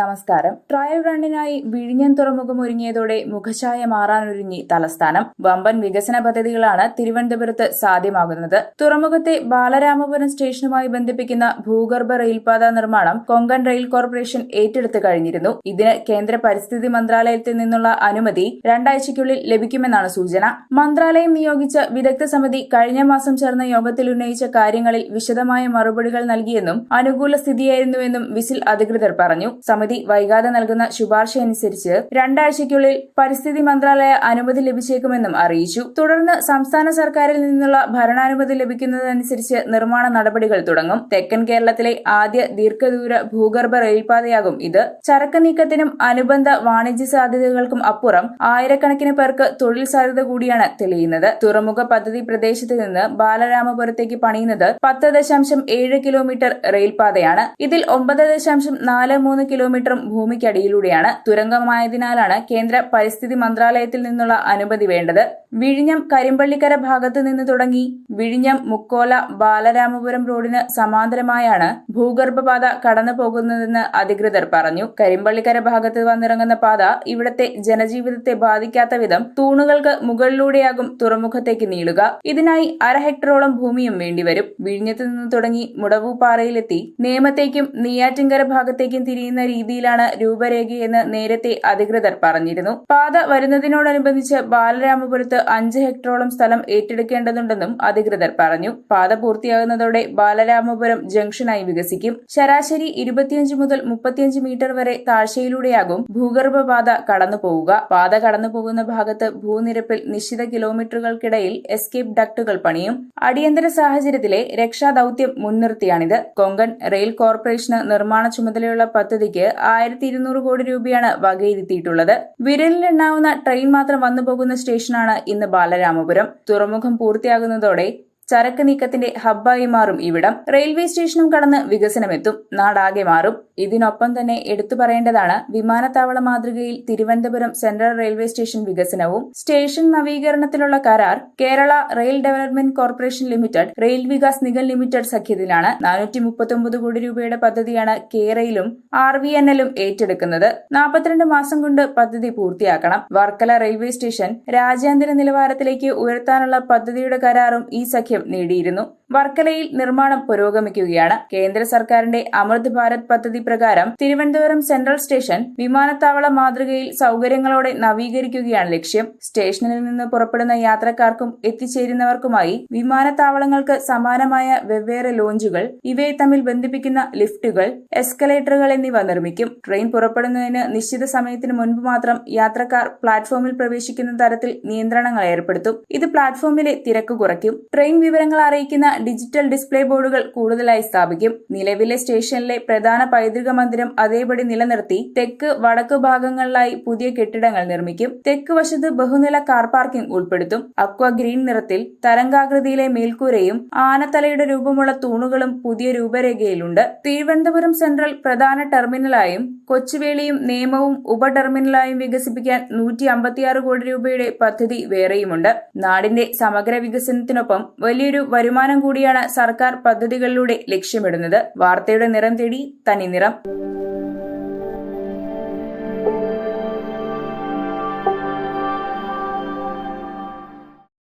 നമസ്കാരം. ട്രയൽ റണ്ണിനായി വിഴിഞ്ഞൻ തുറമുഖം ഒരുങ്ങിയതോടെ മുഖഛായ മാറാനൊരുങ്ങി തലസ്ഥാനം. വമ്പൻ വികസന പദ്ധതികളാണ് തിരുവനന്തപുരത്ത് സാധ്യമാകുന്നത്. തുറമുഖത്തെ ബാലരാമപുരം സ്റ്റേഷനുമായി ബന്ധിപ്പിക്കുന്ന ഭൂഗർഭ റെയിൽപാത നിർമ്മാണം കൊങ്കൺ റെയിൽ കോർപ്പറേഷൻ ഏറ്റെടുത്തു കഴിഞ്ഞിരുന്നു. ഇതിന് കേന്ദ്ര പരിസ്ഥിതി മന്ത്രാലയത്തിൽ നിന്നുള്ള അനുമതി രണ്ടാഴ്ചയ്ക്കുള്ളിൽ ലഭിക്കുമെന്നാണ് സൂചന. മന്ത്രാലയം നിയോഗിച്ച വിദഗ്ധ സമിതി കഴിഞ്ഞ മാസം ചേർന്ന യോഗത്തിൽ ഉന്നയിച്ച കാര്യങ്ങളിൽ വിശദമായ മറുപടികൾ നൽകിയെന്നും അനുകൂല സ്ഥിതിയായിരുന്നുവെന്നും വിസിൽ അധികൃതർ പറഞ്ഞു. സമിതി വൈകാതെ നൽകുന്ന ശുപാർശയനുസരിച്ച് രണ്ടാഴ്ചയ്ക്കുള്ളിൽ പരിസ്ഥിതി മന്ത്രാലയ അനുമതി ലഭിച്ചേക്കുമെന്നും അറിയിച്ചു. തുടർന്ന് സംസ്ഥാന സർക്കാരിൽ നിന്നുള്ള ഭരണാനുമതി ലഭിക്കുന്നതനുസരിച്ച് നിർമ്മാണ നടപടികൾ തുടങ്ങും. തെക്കൻ കേരളത്തിലെ ആദ്യ ദീർഘദൂര ഭൂഗർഭ റെയിൽപാതയാകും ഇത്. ചരക്ക് നീക്കത്തിനും അനുബന്ധ വാണിജ്യ സാധ്യതകൾക്കും അപ്പുറം ആയിരക്കണക്കിന് പേർക്ക് തൊഴിൽ സാധ്യത കൂടിയാണ് തെളിയുന്നത്. തുറമുഖ പദ്ധതി പ്രദേശത്ത് നിന്ന് ബാലരാമപുരത്തേക്ക് പണിയുന്നത് പത്ത് ദശാംശം ഏഴ് കിലോമീറ്റർ റെയിൽപാതയാണ്. ഇതിൽ ഒമ്പത് ദശാംശം നാല് മൂന്ന് കിലോമീറ്ററും ഭൂമിക്കടിയിലൂടെയാണ് തുരങ്കമായതിനാലാണ് കേന്ദ്ര പരിസ്ഥിതി മന്ത്രാലയത്തിൽ നിന്നുള്ള അനുമതി വേണ്ടത്. വിഴിഞ്ഞം കരിമ്പള്ളിക്കര ഭാഗത്ത് നിന്ന് തുടങ്ങി വിഴിഞ്ഞം മുക്കോല ബാലരാമപുരം റോഡിന് സമാന്തരമായാണ് ഭൂഗർഭപാത കടന്നു പോകുന്നതെന്ന് അധികൃതർ പറഞ്ഞു. കരിമ്പള്ളിക്കര ഭാഗത്ത് വന്നിറങ്ങുന്ന പാത ഇവിടത്തെ ജനജീവിതത്തെ ബാധിക്കാത്ത വിധം തൂണുകൾക്ക് മുകളിലൂടെയാകും തുറമുഖത്തേക്ക് നീളുക. ഇതിനായി അര ഹെക്ടറോളം ഭൂമിയും വേണ്ടിവരും. വിഴിഞ്ഞത്ത് നിന്ന് തുടങ്ങി മുടവുപാറയിലെത്തി നേമത്തേക്കും നെയ്യാറ്റിൻകര ഭാഗത്തേക്കും തിരിയുന്ന രീതിയിലാണ് രൂപരേഖയെന്ന് നേരത്തെ അധികൃതർ പറഞ്ഞിരുന്നു. പാത വരുന്നതിനോടനുബന്ധിച്ച് ബാലരാമപുരത്ത് അഞ്ച് ഹെക്ടറോളം സ്ഥലം ഏറ്റെടുക്കേണ്ടതുണ്ടെന്നും അധികൃതർ പറഞ്ഞു. പാത പൂർത്തിയാകുന്നതോടെ ബാലരാമപുരം ജംഗ്ഷനായി വികസിക്കും. ശരാശരി ഇരുപത്തിയഞ്ച് മുതൽ മുപ്പത്തിയഞ്ച് മീറ്റർ വരെ താഴ്ചയിലൂടെയാകും ഭൂഗർഭപാത കടന്നുപോവുക. പാത കടന്നുപോകുന്ന ഭാഗത്ത് ഭൂനിരപ്പിൽ നിശ്ചിത കിലോമീറ്ററുകൾക്കിടയിൽ എസ്കേപ്പ് ഡക്ടുകൾ പണിയും. അടിയന്തര സാഹചര്യത്തിലെ രക്ഷാദൌത്യം മുൻനിർത്തിയാണിത്. കൊങ്കൺ റെയിൽ കോർപ്പറേഷന് നിർമ്മാണ ചുമതലയുള്ള പദ്ധതിക്ക് ആയിരത്തി ഇരുന്നൂറ് കോടി രൂപയാണ് വകയിരുത്തിയിട്ടുള്ളത്. വിരലിലെണ്ണാവുന്ന ട്രെയിൻ മാത്രം വന്നു പോകുന്ന സ്റ്റേഷനാണ് ഇന്ന് ബാലരാമപുരം. തുറമുഖം പൂർത്തിയാകുന്നതോടെ ചരക്ക് നീക്കത്തിന്റെ ഹബ്ബായി മാറും ഇവിടം. റെയിൽവേ സ്റ്റേഷനും കടന്ന് വികസനമെത്തും. നാടാകെ മാറും. ഇതിനൊപ്പം തന്നെ എടുത്തു പറയേണ്ടതാണ് വിമാനത്താവള മാതൃകയിൽ തിരുവനന്തപുരം സെൻട്രൽ റെയിൽവേ സ്റ്റേഷൻ വികസനവും. സ്റ്റേഷൻ നവീകരണത്തിലുള്ള കരാർ Kerala rail development corporation limited rail Vikas Nigam limited സഖ്യത്തിലാണ് നാനൂറ്റി മുപ്പത്തൊമ്പത് കോടി രൂപയുടെ പദ്ധതിയാണ് കേരയിലും ആർ വി എൻ എല്ലും ഏറ്റെടുക്കുന്നത്. നാൽപ്പത്തിരണ്ട് മാസം കൊണ്ട് പദ്ധതി പൂർത്തിയാക്കണം. വർക്കല റെയിൽവേ സ്റ്റേഷൻ രാജ്യാന്തര നിലവാരത്തിലേക്ക് ഉയർത്താനുള്ള പദ്ധതിയുടെ കരാറും ഈ സഖ്യം നേടിയിരുന്നു വർക്കലയിൽ നിർമ്മാണം പുരോഗമിക്കുകയാണ്. കേന്ദ്ര സർക്കാരിന്റെ അമൃത് ഭാരത് പദ്ധതി പ്രകാരം തിരുവനന്തപുരം സെൻട്രൽ സ്റ്റേഷൻ വിമാനത്താവള മാതൃകയിൽ സൗകര്യങ്ങളോടെ നവീകരിക്കുകയാണ് ലക്ഷ്യം. സ്റ്റേഷനിൽ നിന്ന് പുറപ്പെടുന്ന യാത്രക്കാർക്കും എത്തിച്ചേരുന്നവർക്കുമായി വിമാനത്താവളങ്ങൾക്ക് സമാനമായ വെവ്വേറെ ലോഞ്ചുകൾ ഇവയെ തമ്മിൽ ബന്ധിപ്പിക്കുന്ന ലിഫ്റ്റുകൾ എസ്കലേറ്ററുകൾ എന്നിവ നിർമ്മിക്കും. ട്രെയിൻ പുറപ്പെടുന്നതിന് നിശ്ചിത സമയത്തിന് മുൻപ് മാത്രം യാത്രക്കാർ പ്ലാറ്റ്ഫോമിൽ പ്രവേശിക്കുന്ന തരത്തിൽ നിയന്ത്രണങ്ങൾ ഏർപ്പെടുത്തും. ഇത് പ്ലാറ്റ്ഫോമിലെ തിരക്ക് കുറയ്ക്കും. ട്രെയിൻ വിവരങ്ങൾ അറിയിക്കുന്ന ഡിജിറ്റൽ ഡിസ്പ്ലേ ബോർഡുകൾ കൂടുതലായി സ്ഥാപിക്കും. നിലവിലെ സ്റ്റേഷനിലെ പ്രധാന പൈതൃക മന്ദിരം അതേപടി നിലനിർത്തി തെക്ക് വടക്ക് ഭാഗങ്ങളിലായി പുതിയ കെട്ടിടങ്ങൾ നിർമ്മിക്കും. തെക്ക് വശത്ത് ബഹുനില കാർ പാർക്കിംഗ് ഉൾപ്പെടുത്തും. അക്വ ഗ്രീൻ നിറത്തിൽ തരംഗാകൃതിയിലെ മേൽക്കൂരയും ആനത്തലയുടെ രൂപമുള്ള തൂണുകളും പുതിയ രൂപരേഖയിലുണ്ട്. തിരുവനന്തപുരം സെൻട്രൽ പ്രധാന ടെർമിനലായും കൊച്ചുവേളിയും നേമവും ഉപ ടെർമിനലായും വികസിപ്പിക്കാൻ നൂറ്റി അമ്പത്തിയാറ് കോടി രൂപയുടെ പദ്ധതി വേറെയുമുണ്ട്. നാടിന്റെ സമഗ്ര വികസനത്തിനൊപ്പം വലിയൊരു വരുമാനം കൂടിയാണ് സർക്കാർ പദ്ധതികളിലൂടെ ലക്ഷ്യമിടുന്നത്. വാർത്തയുടെ നിറം തേടി തനി നിറം.